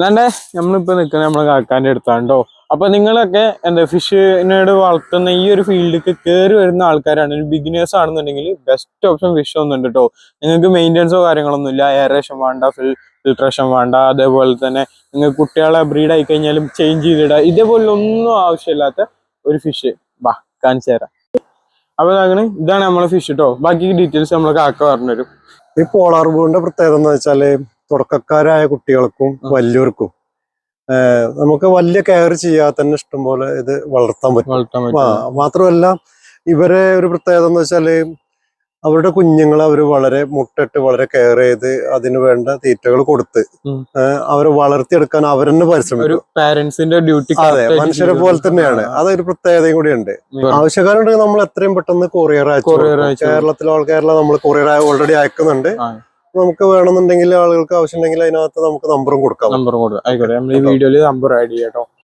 അല്ലാണ്ട് നമ്മളിപ്പോ നിൽക്കുന്നത് നമ്മളെ അടുത്താണ് അടുത്താണ്ടോ? അപ്പൊ നിങ്ങളൊക്കെ എന്താ ഫിഷിനോട് വളർത്തുന്ന ഈ ഒരു ഫീൽഡിലേക്ക് കയറി വരുന്ന ആൾക്കാരാണ്. ഒരു ബിഗിനേഴ്സ് ആണെന്നുണ്ടെങ്കിൽ ബെസ്റ്റ് ഓപ്ഷൻ ഫിഷ് ഒന്നുണ്ട് കേട്ടോ നിങ്ങൾക്ക് മെയിന്റെനൻസോ കാര്യങ്ങളൊന്നും ഇല്ല. എയറേഷൻ വേണ്ട ഫിൽ ഫിൽട്രേഷൻ വേണ്ട. അതേപോലെ തന്നെ നിങ്ങൾ കുട്ടികളെ ബ്രീഡ് ആയി കഴിഞ്ഞാലും ചേഞ്ച് ചെയ്തിടുക ഇതേപോലെ ഒന്നും ആവശ്യമില്ലാത്ത ഒരു ഫിഷ് ബാ കാണിച്ചു തരാം. അപ്പൊ അങ്ങനെ ഇതാണ് നമ്മളെ ഫിഷ് കേട്ടോ ബാക്കി ഡീറ്റെയിൽസ് നമ്മളെ കാക്ക പറഞ്ഞുതരും ഈ പോളാർ ബൂണിന്റെ പ്രത്യേകത എന്ന് വെച്ചാൽ തുടക്കക്കാരായ കുട്ടികൾക്കും. വലിയവർക്കും നമുക്ക് വലിയ കെയർ ചെയ്യാതെ തന്നെ ഇഷ്ടംപോലെ ഇത് വളർത്താൻ പറ്റും. മാത്രമല്ല ഇവരെ ഒരു പ്രത്യേകത എന്ന് വെച്ചാൽ അവരുടെ കുഞ്ഞുങ്ങളെ അവർ വളരെ മുട്ടിട്ട് വളരെ കെയർ ചെയ്ത് അതിന് വേണ്ട തീറ്റകൾ കൊടുത്ത് അവരെ വളർത്തിയെടുക്കാൻ അവരെന്നെ പരിശ്രമിക്കും. പാരന്റ്സിന്റെ ഡ്യൂട്ടി അതെ മനുഷ്യരെ പോലെ തന്നെയാണ്. അതൊരു പ്രത്യേകതയും കൂടിയുണ്ട്. ആവശ്യക്കാരുണ്ടെങ്കിൽ നമ്മൾ എത്രയും പെട്ടെന്ന് കൊറിയർ അയച്ചു കേരളത്തിലെ കേരളം നമ്മൾ കൊറിയർ ഓൾറെഡി അയക്കുന്നുണ്ട്. നമുക്ക് വേണമെന്നുണ്ടെങ്കിൽ ആളുകൾക്ക് ആവശ്യമുണ്ടെങ്കിൽ അതിനകത്ത് നമുക്ക് നമ്പറും കൊടുക്കാം. നമ്പറും കൊടുക്കാം. ആയിക്കോട്ടെ. നമ്മൾ ഈ വീഡിയോയിൽ നമ്പർ ആഡ് ചെയ്യാം കേട്ടോ